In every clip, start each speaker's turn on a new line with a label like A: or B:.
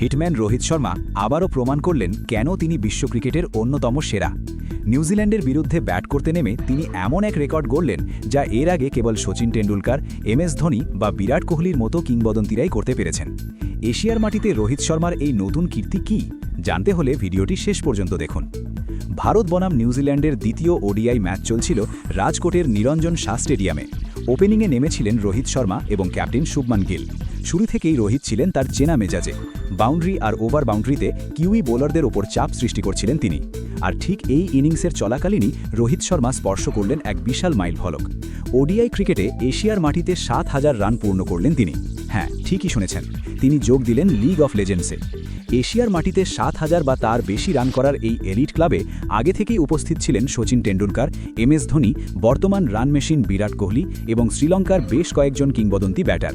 A: Hitman Rohit Sharma আবারও প্রমাণ করলেন কেন তিনি বিশ্ব ক্রিকেটের অন্যতম সেরা। নিউজিল্যান্ডের বিরুদ্ধে ব্যাট করতে নেমে তিনি এমন এক রেকর্ড গড়লেন যা এর আগে কেবল সচিন টেন্ডুলকার এম এস ধোনি বা বিরাট কোহলির মতো কিংবদন্তিরাই করতে পেরেছেন। এশিয়ার মাটিতে রোহিত শর্মার এই নতুন কীর্তি কী? জানতে হলে ভিডিওটি শেষ পর্যন্ত দেখুন। ভারত বনাম নিউজিল্যান্ডের দ্বিতীয় ওডিআই ম্যাচ চলছিল রাজকোটের নিরঞ্জন শাহ স্টেডিয়ামে। ওপেনিংয়ে নেমেছিলেন রোহিত শর্মা এবং ক্যাপ্টেন শুভমান গিল। শুরু থেকেই রোহিত ছিলেন তার চেনা মেজাজে। বাউন্ডারি আর ওভার বাউন্ডারিতে কিউই বোলারদের ওপর চাপ সৃষ্টি করছিলেন তিনি। আর ঠিক এই ইনিংসের চলাকালীনই রোহিত শর্মা স্পর্শ করলেন এক বিশাল মাইল ফলক। ওডিআই ক্রিকেটে এশিয়ার মাটিতে সাত হাজার রান পূর্ণ করলেন তিনি। হ্যাঁ ঠিকই শুনেছেন, তিনি যোগ দিলেন লিগ অফ লেজেন্ডসে। এশিয়ার মাটিতে সাত হাজার বা তার বেশি রান করার এই এলিট ক্লাবে আগে থেকেই উপস্থিত ছিলেন সচিন টেন্ডুলকার এম এস ধোনি, বর্তমান রান মেশিন বিরাট কোহলি এবং শ্রীলঙ্কার বেশ কয়েকজন কিংবদন্তি ব্যাটার।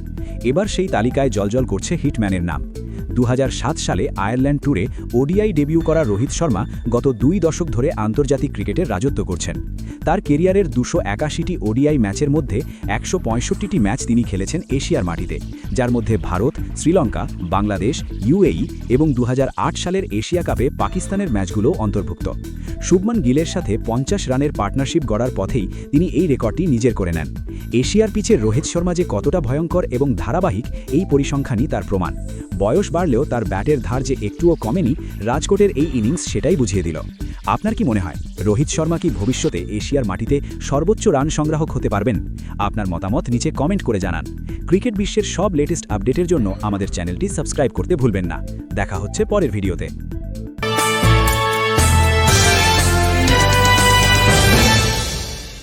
A: এবার সেই তালিকায় জলজল করছে হিটম্যানের নাম। দু হাজার সাত সালে আয়ারল্যান্ড ট্যুরে ওডিআই ডেবিউ করা রোহিত শর্মা গত দুই দশক ধরে আন্তর্জাতিক ক্রিকেটের রাজত্ব করছেন। তার কেরিয়ারের দুশো একাশিটি ওডিআই ম্যাচের মধ্যে একশো পঁয়ষট্টিটি ম্যাচ তিনি খেলেছেন এশিয়ার মাটিতে, যার মধ্যে ভারত, শ্রীলঙ্কা, বাংলাদেশ ইউএই এবং দু হাজার আট সালের এশিয়া কাপে পাকিস্তানের ম্যাচগুলো অন্তর্ভুক্ত। শুভমান গিলের সাথে পঞ্চাশ রানের পার্টনারশিপ গড়ার পথেই তিনি এই রেকর্ডটি নিজের করে নেন। এশিয়ার পিচে রোহিত শর্মা যে কতটা ভয়ঙ্কর এবং ধারাবাহিক এই পরিসংখ্যানই তার প্রমাণ। বয়স বাড়লেও তার ব্যাটের ধার যে একটুও কমেনি, রাজকোটের এই ইনিংস সেটাই বুঝিয়ে দিল। আপনার কি মনে হয়, রোহিত শর্মা কি ভবিষ্যতে এশিয়ার মাটিতে সর্বোচ্চ রান সংগ্রাহক হতে পারবেন? আপনার মতামত নিচে কমেন্ট করে জানান। ক্রিকেট বিশ্বের সব লেটেস্ট আপডেটের জন্য আমাদের চ্যানেলটি সাবস্ক্রাইব করতে ভুলবেন না। দেখা হচ্ছে পরের ভিডিওতে।